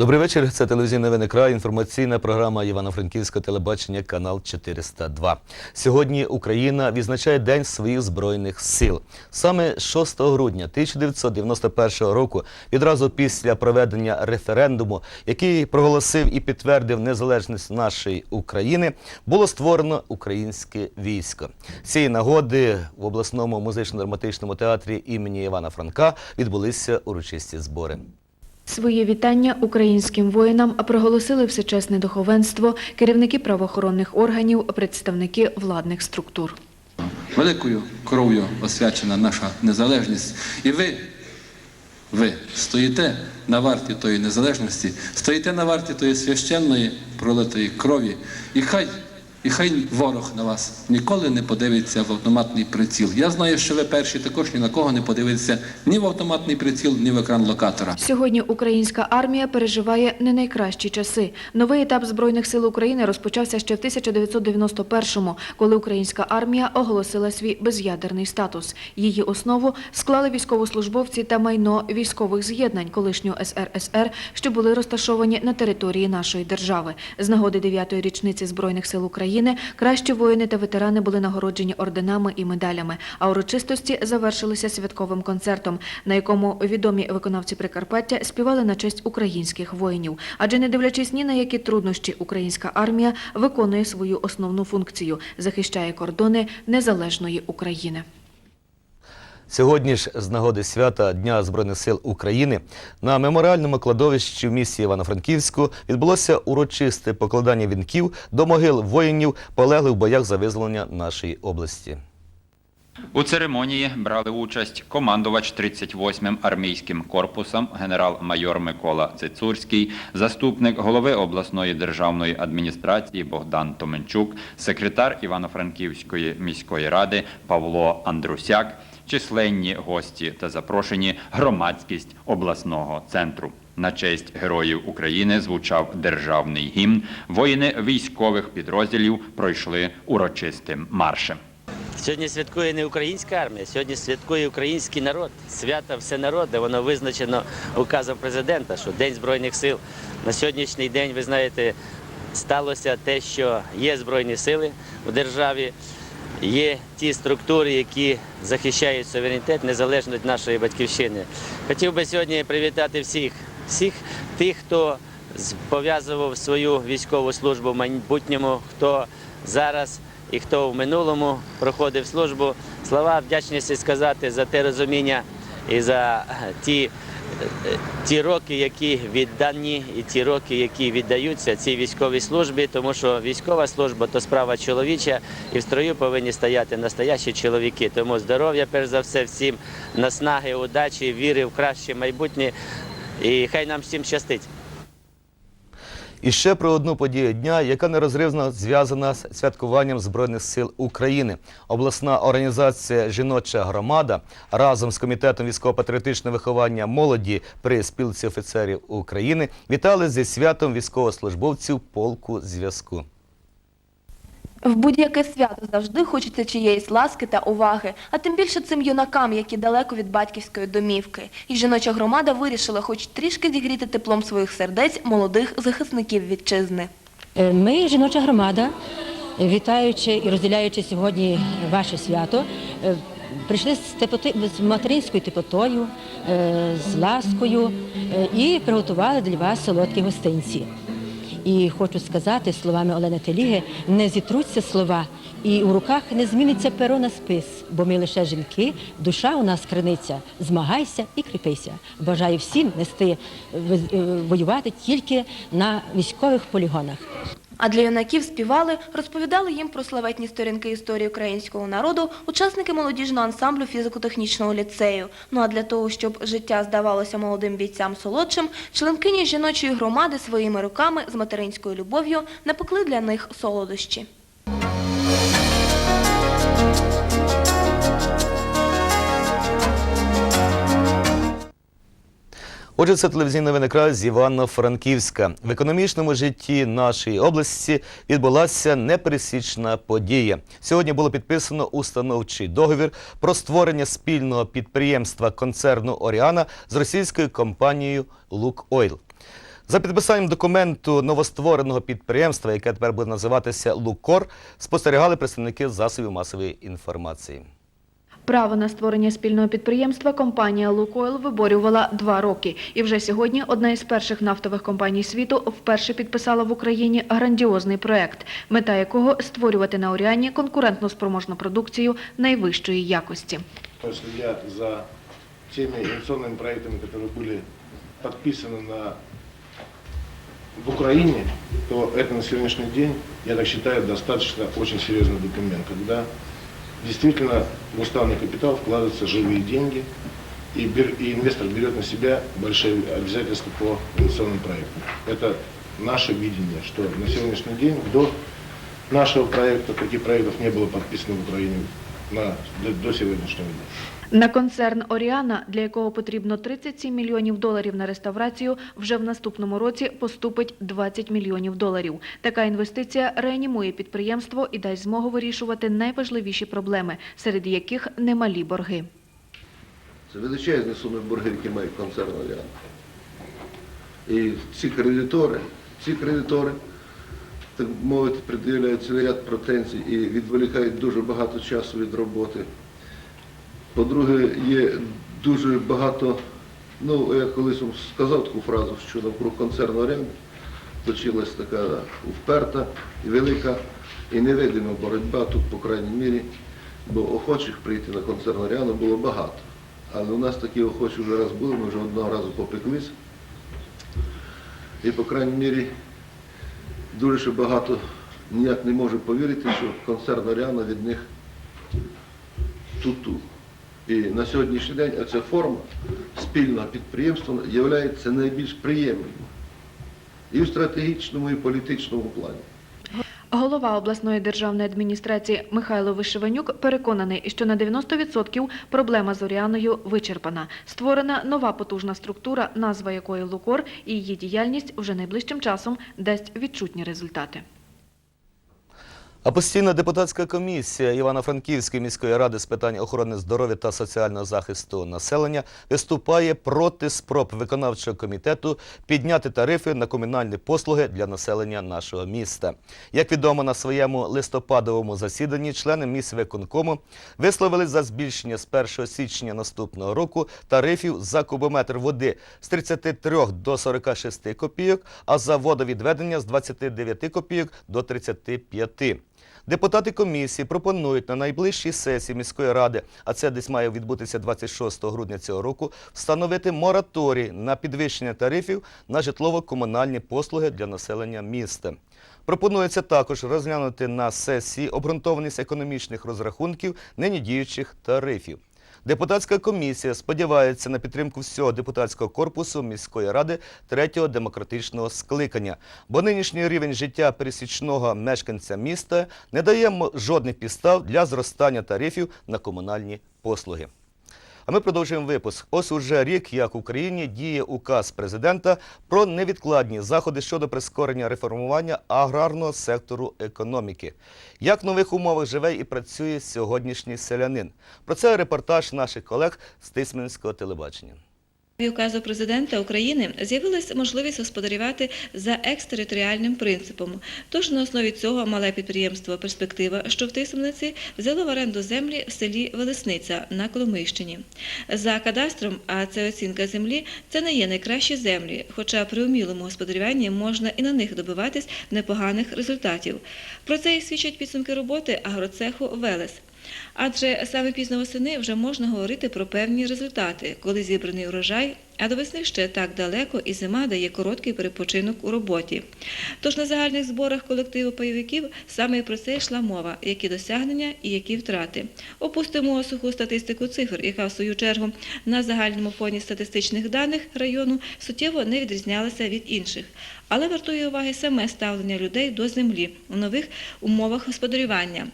Добрий вечір. Це телевізійний виникра. Інформаційна програма Івано-Франківського телебачення, канал 402. Сьогодні Україна відзначає День своїх збройних сил. Саме 6 грудня 1991 року, відразу після проведення референдуму, який проголосив і підтвердив незалежність нашої України, було створено українське військо. Цієї нагоди в обласному музично-драматичному театрі імені Івана Франка відбулися урочисті збори. Своє вітання українським воїнам проголосили всечесне духовенство, керівники правоохоронних органів, представники владних структур. Великою кров'ю освячена наша незалежність. І ви, ви стоїте на варті тої незалежності, стоїте на варті тої священної пролитої крові. І хай, і хай ворог на вас ніколи не подивиться в автоматний приціл. Я знаю, що ви перші також ні на кого не подивитеся ні в автоматний приціл, ні в екран локатора. Сьогодні українська армія переживає не найкращі часи. Новий етап Збройних сил України розпочався ще в 1991-му, коли українська армія оголосила свій без'ядерний статус. Її основу склали військовослужбовці та майно військових з'єднань колишнього СРСР, що були розташовані на території нашої держави. З нагоди 9-ї річниці Збройних сил України кращі воїни та ветерани були нагороджені орденами і медалями. А урочистості завершилися святковим концертом, на якому відомі виконавці Прикарпаття співали на честь українських воїнів. Адже не дивлячись ні на які труднощі, українська армія виконує свою основну функцію захищає кордони незалежної України. Сьогодні ж з нагоди свята Дня Збройних сил України на меморіальному кладовищі в місті Івано-Франківську відбулося урочисте покладання вінків до могил воїнів, полеглих в боях за визволення нашої області. У церемонії брали участь командувач 38-м армійським корпусом генерал-майор Микола Цицурський, заступник голови обласної державної адміністрації Богдан Томенчук, секретар Івано-Франківської міської ради Павло Андрусяк, численні гості та запрошені громадськість обласного центру. На честь героїв України звучав державний гімн. Воїни військових підрозділів пройшли урочистим маршем. Сьогодні святкує не українська армія, сьогодні святкує український народ. Свято всенародне, воно визначено указом президента, що День Збройних сил. На сьогоднішній день, ви знаєте, сталося те, що є Збройні сили в державі, є ті структури, які захищають суверенітет незалежно від нашої батьківщини. Хотів би сьогодні привітати всіх, всіх тих, хто пов'язував свою військову службу в майбутньому, хто зараз і хто в минулому проходив службу. Слова вдячності сказати за те розуміння і за ті, ті роки, які віддані, і ті роки, які віддаються цій військовій службі, тому що військова служба то справа чоловіча, і в строю повинні стояти настоящі чоловіки. Тому здоров'я, перш за все, всім наснаги, удачі, віри в краще майбутнє. І хай нам всім щастить. І ще про одну подію дня, яка нерозривно зв'язана з святкуванням Збройних сил України. Обласна організація Жіноча громада разом з комітетом військово-патріотичного виховання молоді при спілці офіцерів України вітали зі святом військовослужбовців полку зв'язку. В будь-яке свято завжди хочеться чиєїсь ласки та уваги, а тим більше цим юнакам, які далеко від батьківської домівки. І жіноча громада вирішила хоч трішки зігріти теплом своїх сердець молодих захисників вітчизни. Е, Ми, жіноча громада, вітаючи і розділяючи сьогодні ваше свято, е, прийшли з, теплоти, з материнською теплотою, е, з ласкою і приготували для вас солодкі гостинці. І хочу сказати словами Олени Теліги, не зітруться слова, і у руках не зміниться перо на спис, бо ми лише жінки, душа у нас криниця. Змагайся і кріпися. Бажаю всім нести е, е, воювати тільки на військових полігонах. А для юнаків співали, розповідали їм про славетні сторінки історії українського народу учасники молодіжного ансамблю фізико-технічного ліцею. Ну а для того, щоб життя здавалося молодим бійцям солодшим, членкині жіночої громади своїми руками з материнською любов'ю напекли для них солодощі. Отже, це телевізійна виникра з Івано-Франківська. В економічному житті нашої області відбулася непересічна подія. Сьогодні було підписано установчий договір про створення спільного підприємства концерну Оріана з російською компанією Лукойл. За підписанням документу новоствореного підприємства, яке тепер буде називатися Лукор, спостерігали представники засобів масової інформації. Право на створення спільного підприємства компанія «Лукойл» виборювала два роки. І вже сьогодні одна із перших нафтових компаній світу вперше підписала в Україні грандіозний проект, мета якого – створювати на Оріані конкурентно спроможну продукцію найвищої якості. То следя за теми инвестиционными проектами, которые были подписаны на, в Украине, то это на сегодняшний день, я так считаю, достаточно очень серьезный документ, когда действительно в уставный капитал вкладываются живые деньги, и, бер- и инвестор берет на себя большие обязательства по инвестиционным проектам. Это наше видение, что на сегодняшний день до нашего проекта таких проектов не было подписано в Украине на, до, до сегодняшнего дня. На концерн «Оріана», для якого потрібно 37 мільйонів доларів на реставрацію, вже в наступному році поступить 20 мільйонів доларів. Така інвестиція реанімує підприємство і дасть змогу вирішувати найважливіші проблеми, серед яких немалі борги. Це величезні суми боргів, які мають концерн Аліан. І ці кредитори, ці кредитори, так мовити, пред'являють цілий ряд претензій і відволікають дуже багато часу від роботи. По-друге, є дуже багато, ну, я колись вам сказав таку фразу, що навкруг концерну Орен точилась така вперта і велика і невидима боротьба тут, по крайній мірі, бо охочих прийти на концерн Оріану було багато. Але у нас такі охочі вже раз були, ми вже одного разу попеклись. І, по крайній мірі, дуже ще багато ніяк не може повірити, що концерн Оріана від них ту-ту. І на сьогоднішній день ця форма спільного підприємства є найбільш приємною і в стратегічному, і в політичному плані. Голова обласної державної адміністрації Михайло Вишиванюк переконаний, що на 90% проблема з Оріаною вичерпана. Створена нова потужна структура, назва якої «Лукор», і її діяльність вже найближчим часом дасть відчутні результати. А постійна депутатська комісія Івано-Франківської міської ради з питань охорони здоров'я та соціального захисту населення виступає проти спроб виконавчого комітету підняти тарифи на комунальні послуги для населення нашого міста. Як відомо на своєму листопадовому засіданні, члени міськвиконкому висловили за збільшення з 1 січня наступного року тарифів за кубометр води з 33 до 46 копійок, а за водовідведення з 29 копійок до 35. Депутати комісії пропонують на найближчій сесії міської ради, а це десь має відбутися 26 грудня цього року, встановити мораторій на підвищення тарифів на житлово-комунальні послуги для населення міста. Пропонується також розглянути на сесії обґрунтованість економічних розрахунків нині діючих тарифів. Депутатська комісія сподівається на підтримку всього депутатського корпусу міської ради третього демократичного скликання, бо нинішній рівень життя пересічного мешканця міста не дає жодних підстав для зростання тарифів на комунальні послуги. А ми продовжуємо випуск. Ось уже рік, як в Україні діє указ президента про невідкладні заходи щодо прискорення реформування аграрного сектору економіки. Як в нових умовах живе і працює сьогоднішній селянин? Про це репортаж наших колег з Тисменського телебачення. Указу президента України з'явилася можливість господарювати за екстериторіальним принципом. Тож на основі цього мале підприємство Перспектива, що в Тисмениці, взяло в оренду землі в селі Велесниця на Коломийщині. За кадастром, а це оцінка землі, це не є найкращі землі, хоча при умілому господарюванні можна і на них добиватись непоганих результатів. Про це і свідчать підсумки роботи агроцеху Велес. Адже саме пізно восени вже можна говорити про певні результати, коли зібраний урожай, а до весни ще так далеко і зима дає короткий перепочинок у роботі. Тож на загальних зборах колективу пайовиків саме і про це йшла мова, які досягнення і які втрати. Опустимо суху статистику цифр, яка в свою чергу на загальному фоні статистичних даних району суттєво не відрізнялася від інших. Але вартує уваги саме ставлення людей до землі у нових умовах господарювання.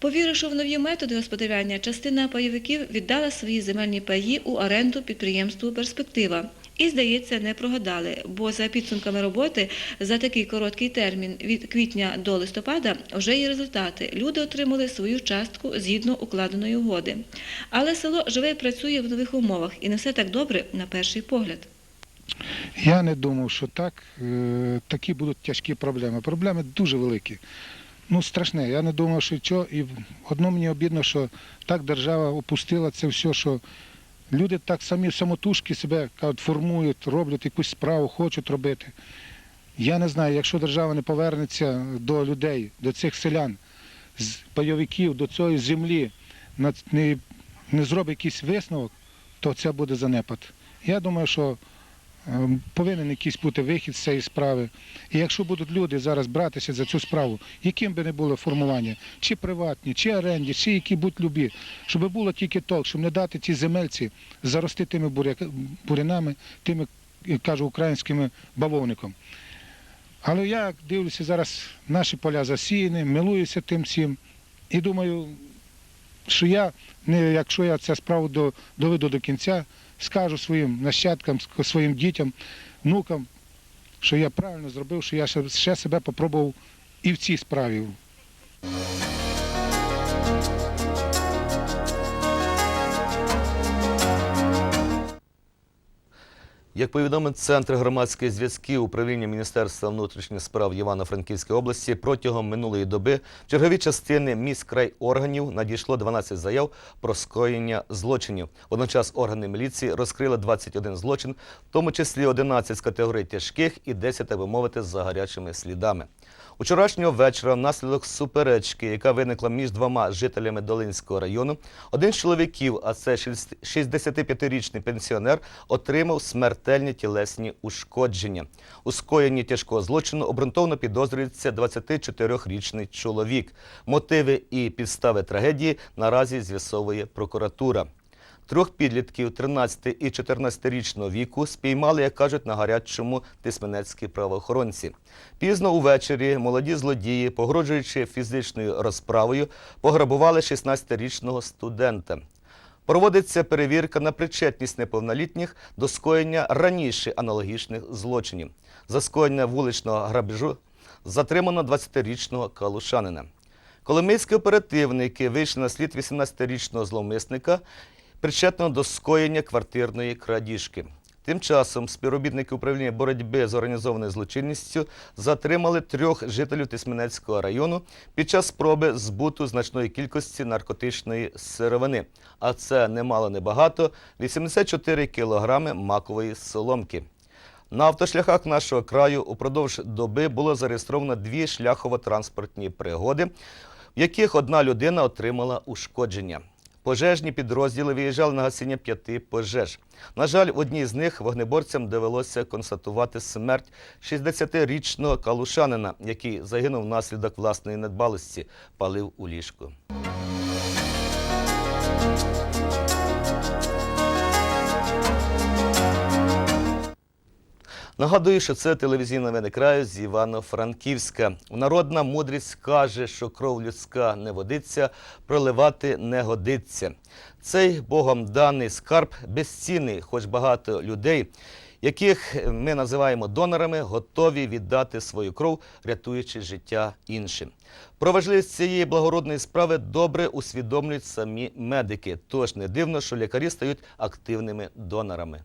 Повіривши в нові методи господарювання, частина пайовиків віддала свої земельні паї у оренду підприємству «Перспектива». І, здається, не прогадали, бо за підсумками роботи за такий короткий термін від квітня до листопада вже є результати. Люди отримали свою частку згідно укладеної угоди. Але село живе і працює в нових умовах, і не все так добре на перший погляд. Я не думав, що так, е, такі будуть тяжкі проблеми. Проблеми дуже великі. Ну, страшне. Я не думав, що що. І одно мені обідно, що так держава опустила це все, що люди так самі самотужки себе кажуть, формують, роблять якусь справу, хочуть робити. Я не знаю, якщо держава не повернеться до людей, до цих селян, з пайовиків, до цієї землі, не, не зробить якийсь висновок, то це буде занепад. Я думаю, що повинен якийсь бути вихід з цієї справи. І якщо будуть люди зараз братися за цю справу, яким би не було формування, чи приватні, чи оренді, чи які будь-любі, щоб було тільки толк, щоб не дати ці земельці зарости тими бурянами, тими, кажу, українськими бавовником. Але я дивлюся, зараз наші поля засіяні, милуюся тим всім. І думаю, що я, якщо я цю справу доведу до кінця, скажу своїм нащадкам, своїм дітям, внукам, що я правильно зробив, що я ще, себе попробував і в цій справі. Як повідомив Центр громадських зв'язків управління Міністерства внутрішніх справ Івано-Франківської області, протягом минулої доби в чергові частини міськрайорганів надійшло 12 заяв про скоєння злочинів. Водночас органи міліції розкрили 21 злочин, в тому числі 11 з категорії тяжких і 10, так би мовити, за гарячими слідами. Учорашнього вечора, внаслідок суперечки, яка виникла між двома жителями Долинського району, один з чоловіків, а це 65-річний пенсіонер, отримав смертельні тілесні ушкодження. У скоєнні тяжкого злочину обґрунтовано підозрюється 24-річний чоловік. Мотиви і підстави трагедії наразі з'ясовує прокуратура. Трьох підлітків 13 і 14-річного віку спіймали, як кажуть, на гарячому тисменецькі правоохоронці. Пізно увечері молоді злодії, погрожуючи фізичною розправою, пограбували 16-річного студента. Проводиться перевірка на причетність неповнолітніх до скоєння раніше аналогічних злочинів. За скоєння вуличного грабежу затримано 20-річного калушанина. Коломийські оперативники вийшли на слід 18-річного зловмисника, причетного до скоєння квартирної крадіжки. Тим часом співробітники управління боротьби з організованою злочинністю затримали трьох жителів Тисменецького району під час спроби збуту значної кількості наркотичної сировини. А це немало небагато 84 кілограми макової соломки. На автошляхах нашого краю упродовж доби було зареєстровано дві шляхово-транспортні пригоди, в яких одна людина отримала ушкодження. Пожежні підрозділи виїжджали на гасіння п'яти пожеж. На жаль, одній з них вогнеборцям довелося констатувати смерть 60-річного калушанина, який загинув внаслідок власної недбалості, палив у ліжку. Нагадую, що це телевізійні новини краю з Івано-Франківська. Народна мудрість каже, що кров людська не водиться, проливати не годиться. Цей Богом даний скарб безцінний, хоч багато людей, яких ми називаємо донорами, готові віддати свою кров, рятуючи життя іншим. Про важливість цієї благородної справи добре усвідомлюють самі медики. Тож не дивно, що лікарі стають активними донорами.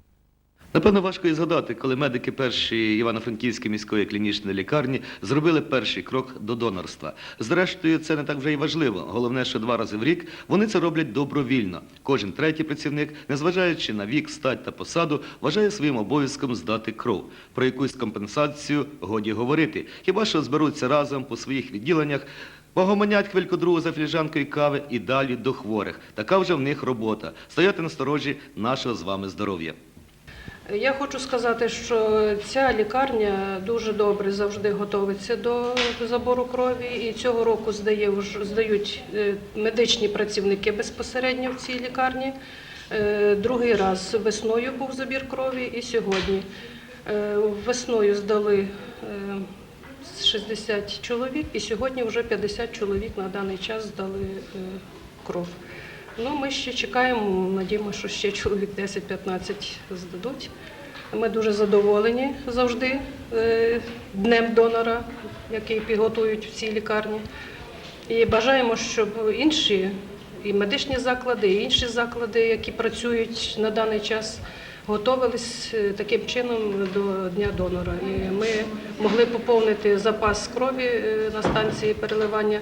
Напевно, важко і згадати, коли медики першої Івано-Франківської міської клінічної лікарні зробили перший крок до донорства. Зрештою, це не так вже й важливо. Головне, що два рази в рік вони це роблять добровільно. Кожен третій працівник, незважаючи на вік, стать та посаду, вважає своїм обов'язком здати кров. Про якусь компенсацію годі говорити. Хіба що зберуться разом по своїх відділеннях, Погомонять хвильку другу за філіжанкою кави і далі до хворих. Така вже в них робота стояти на сторожі нашого з вами здоров'я. Я хочу сказати, що ця лікарня дуже добре завжди готується до забору крові, і цього року здає, здають е, медичні працівники безпосередньо в цій лікарні. Е, Другий раз весною був забір крові і сьогодні. Е, Весною здали е, 60 чоловік, і сьогодні вже 50 чоловік на даний час здали кров. Ну, ми ще чекаємо, надіємося, що ще чоловік 10-15 здадуть. Ми дуже задоволені завжди е, днем донора, який підготують в цій лікарні. І бажаємо, щоб інші і медичні заклади, і інші заклади, які працюють на даний час, готувалися е, таким чином до Дня донора. І ми могли поповнити запас крові е, на станції переливання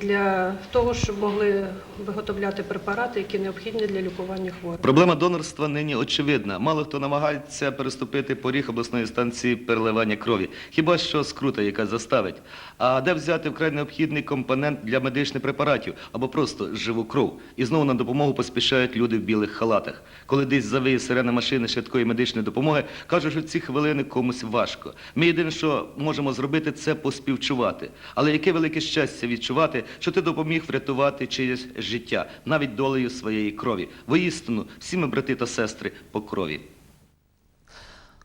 для того, щоб могли виготовляти препарати, які необхідні для лікування хворих. Проблема донорства нині очевидна. Мало хто намагається переступити поріг обласної станції переливання крові. Хіба що скрута, яка заставить. А де взяти вкрай необхідний компонент для медичних препаратів або просто живу кров? І знову на допомогу поспішають люди в білих халатах. Коли десь завиє сирена машини швидкої медичної допомоги, кажуть, що ці хвилини комусь важко. Ми єдине, що можемо зробити, це поспівчувати. Але яке велике щастя відчувати, що ти допоміг врятувати чиєсь життя, навіть долею своєї крові. Воістину, всі ми брати та сестри по крові.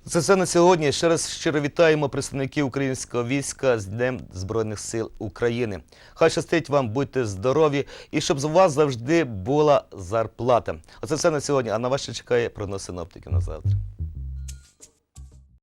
Це все на сьогодні. Ще раз щиро вітаємо представників українського війська з Днем Збройних сил України. Хай щастить вам, будьте здорові і щоб з вас завжди була зарплата. Оце все на сьогодні. А на вас ще чекає прогноз синоптиків на завтра.